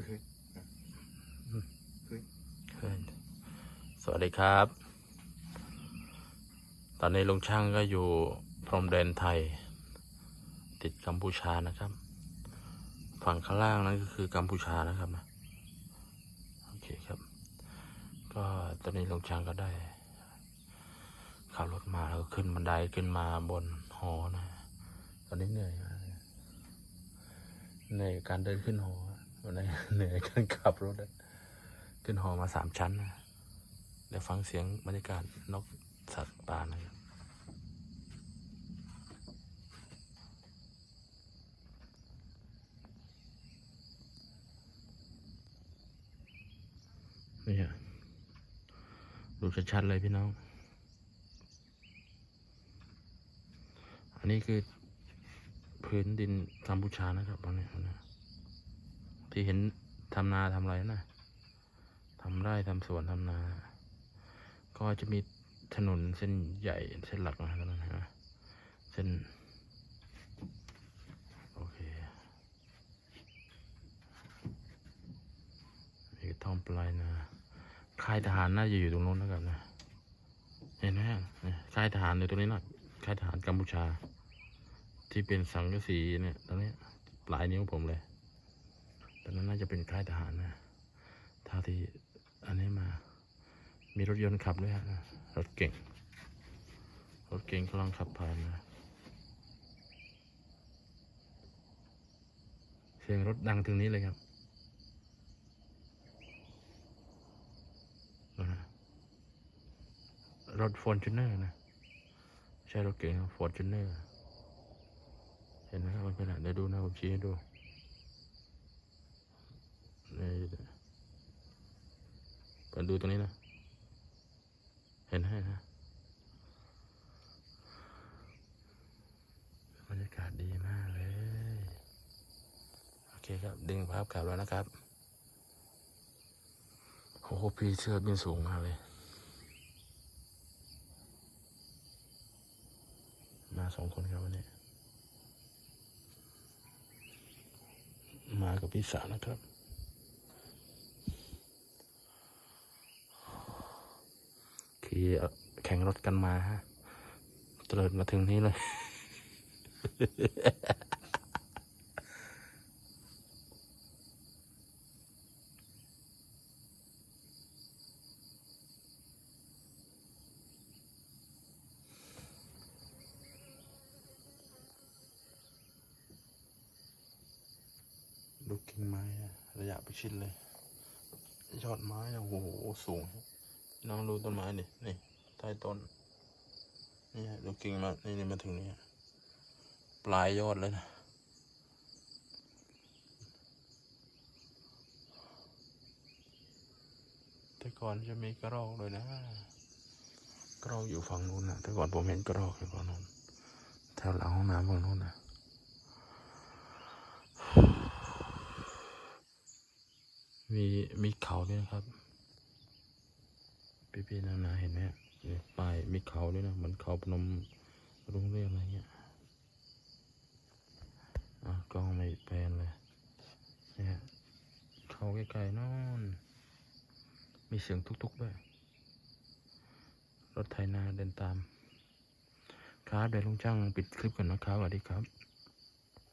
สวัสดีครับ ตอนนี้ลุงช่างก็อยู่พรมแดนไทย ติดกัมพูชานะครับ ฝั่งข้างล่างนั้นก็คือกัมพูชานะครับนะโอเคครับ ก็ตอนนี้ลุงช่างก็ได้ขับรถมาแล้วก็ขึ้นบันไดขึ้นมาบนหอนะ ตอนนี้เหนื่อยมากเหนื่อยการเดินขึ้นหอ วันนี้เหนื่อยการขับรถขึ้นหอมาสามชั้นนะเดี๋ยวฟังเสียงบรรยากาศนกสัตว์ป่าหนะครับนี่ฮะดูชัดๆเลยพี่น้อง อันนี้คือพื้นดินกัมพูชานะครับตอนนี้นะ ที่เห็นทำนาทำอะไรนะทำไร่ทำสวนทำนา ก็จะมีถนนเส้นใหญ่เส้นหลักนะตรงนั้นนไหมเส้นโอเคมีกระท่อมปลายนาค่ายทหารน่าจะอยู่ตรงนู้นนะครับนะเห็นไหมค่ายทหารอยู่ตรงนี้นะค่ายทหารกัมพูชา ที่เป็นสังกะสีเนี่ยตรงนี้ปลายนิ้วผมเลย จะเป็นค่ายทหารนะท่าที่อันนี้มา มีรถยนต์ขับด้วยฮะรถเก่ง รถเก่งกำลังขับผ่านมาเสียงรถดังถึงนี้เลยครับนะรถฟอร์จูเนอร์นะ ใช่รถเก่งฟอร์จูเนอร์เห็นไหมครับมันเป็นอะไรเดี๋ยวดูนะผมชี้ให้ดูนี่เปิ ดดูตรงนี้นะ เห็นไหมนะบรรยากาศดีมากเลย โอเคครับ ดึงภาพกลับแล้วนะครับ โอ้โหพีเสื้อบินสูงมากเลย มาสองคนครับวันนี้ มากับพี่สาวนะครับ แข่งรถกันมาฮะเตลิดมาถึงนี้เลย ดูกิ่งไม้ระยะประชิดเลย ยอดไม้โอ้โห สูง น้องดูต้นไม้ดินี่ใต้ต้น นี่ดูกิ่งมา นี่นี่มาถึงนี่ปลายยอดเลยนะ แต่ก่อนจะมีกระรอกเลยนะ กระรอกอยู่ฝั่งนู้นนะแต่ก่อนผมเห็นกระรอกอยู่ฝั่งนู้นแถวหลังห้องน้ำฝั่งนู้นนะมีมีเขาด้วยนะครับ พี่ๆนานาเห็นไหมฮะเนี่ยป้ายมีเขาด้วยนะเหมือนเขาพนมรุ้งเรื่องอะไรเงี้ยอะกล้องไม่แปลนเลยเนี่ยเขาไกลๆนู่นมีเสียงทุกๆด้วยรถไถนาเดินตาม ครับเดี๋ยวลุงจ้างปิดคลิปก่อนนะครับสวัสดีครับ